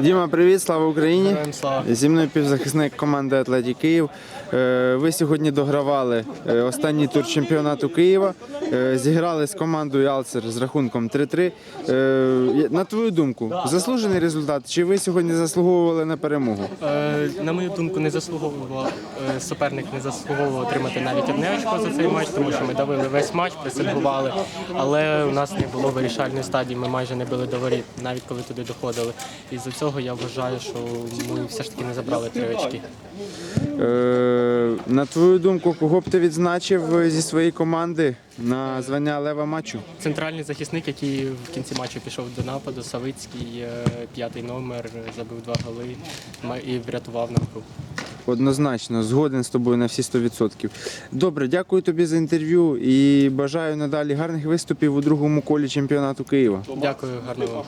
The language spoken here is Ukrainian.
Діма, привіт, слава Україні! Зі мною півзахисник команди Атлеті Київ. Е, Ви сьогодні догравали е, останній тур чемпіонату Києва. Е, Зіграли з командою Алцер з рахунком 3-3. Е, На твою думку, заслужений результат? Чи ви сьогодні заслуговували на перемогу? На мою думку, не заслуговував суперник не заслуговував отримати навіть одне очко за цей матч, тому що ми давили весь матч, пресингували, але у нас не було вирішальної стадії. Ми майже не били до навіть коли туди доходили. І за цього я вважаю, що ми все ж таки не забрали три очки. Е, На твою думку, кого б ти відзначив е, зі своєї команди на звання лева матчу? Центральний захисник, який в кінці матчу пішов до нападу, Савицький, е, п'ятий номер, забив два голи і врятував нам гру. Однозначно, згоден з тобою на всі 100%. Добре, дякую тобі за інтерв'ю і бажаю надалі гарних виступів у другому колі чемпіонату Києва. Дякую, гарного.